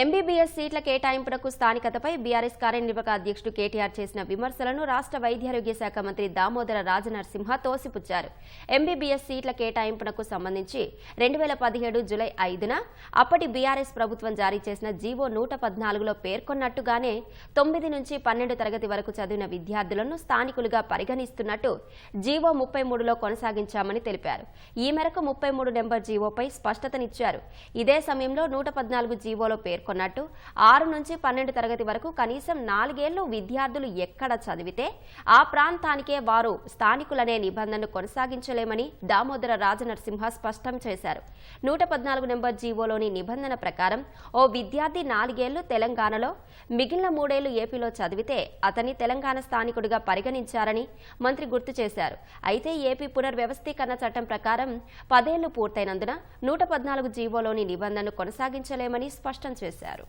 MBBS సీట్ల కేటాయింపునకు స్థానికతపై BRS కార్యనిర్వాహక అధ్యక్షుడు కేటీఆర్ చేసిన విమర్శలను రాష్ట్ర వైద్యారోగ్య శాఖ మంత్రి దామోదర రాజనరసింహ తోసిపుచ్చారు. ఎంబీబీఎస్ సీట్ల కేటాయింపునకు సంబంధించి రెండు వేల పదిహేడు జులై ఐదున అప్పటి బీఆర్ఎస్ ప్రభుత్వం జారీ చేసిన జీవో నూట పద్నాలుగులో పేర్కొన్నట్టుగానే తొమ్మిది నుంచి పన్నెండు తరగతి వరకు చదివిన విద్యార్థులను స్థానికులుగా పరిగణిస్తున్నట్టు జీవో ముప్పై మూడులో కొనసాగించామని తెలిపారు. ఈ మేరకు ముప్పై మూడు నెంబర్ జీవోపై స్పష్టతనిచ్చారు. ఇదే సమయంలో నూట పద్నాలుగు జీవోలో పేర్కొన్నట్టు ఆరు నుంచి పన్నెండు తరగతి వరకు కనీసం నాలుగేళ్ళు విద్యార్థులు ఎక్కడ చదివితే ఆ ప్రాంతానికే వారు స్థానికులనే నిబంధనను కొనసాగించలేమని దామోదర రాజనరసింహ స్పష్టం చేశారు. నూట పద్నాలుగు నెంబర్ జీవోలోని నిబంధన ప్రకారం ఓ విద్యార్థి నాలుగేళ్ళు తెలంగాణలో మిగిలిన మూడేళ్ళు ఏపీలో చదివితే అతన్ని తెలంగాణ స్థానికుడిగా పరిగణించారని మంత్రి గుర్తు చేశారు. అయితే ఏపీ పునర్వ్యవస్థీకరణ చట్టం ప్రకారం పదేళ్ళు పూర్తయినందున నూట పద్నాలుగు జీవోలోని నిబంధనను కొనసాగించలేమని స్పష్టం చేశారు. zero.